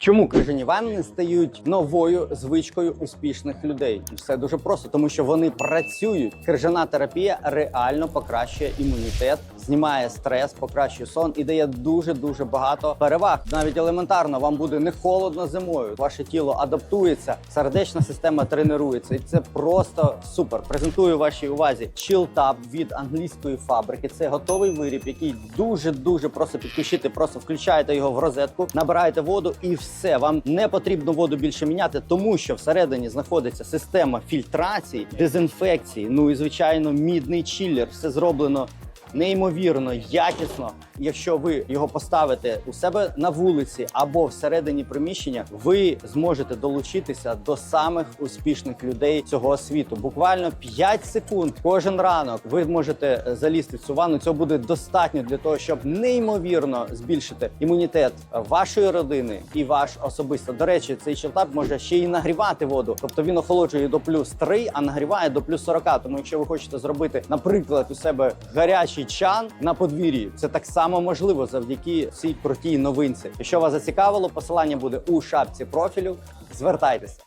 Чому крижані ванни стають новою звичкою успішних людей? Все дуже просто, тому що вони працюють. Крижана терапія реально покращує імунітет, знімає стрес, покращує сон і дає дуже дуже багато переваг. Навіть елементарно вам буде не холодно зимою. Ваше тіло адаптується, сердечна система тренується, і це просто супер. Презентую вашій увазі Chill від англійської фабрики. Це готовий виріб, який дуже дуже просто підключити. Просто включаєте його в розетку, набираєте воду і все. Вам не потрібно воду більше міняти, тому що всередині знаходиться система фільтрації, дезінфекції. Ну і звичайно, мідний чиллер. Все зроблено. Неймовірно, якісно. Якщо ви його поставите у себе на вулиці або всередині приміщення, ви зможете долучитися до самих успішних людей цього світу. Буквально 5 секунд кожен ранок ви можете залізти в цю ванну. Цього буде достатньо для того, щоб неймовірно збільшити імунітет вашої родини і ваш особисто. До речі, цей щелтап може ще й нагрівати воду, тобто він охолоджує до плюс 3, а нагріває до плюс 40. Тому, якщо ви хочете зробити, наприклад, у себе гарячий чан на подвір'ї, це так само можливо завдяки цій крутій новинці. Якщо вас зацікавило, посилання буде у шапці профілю. Звертайтеся.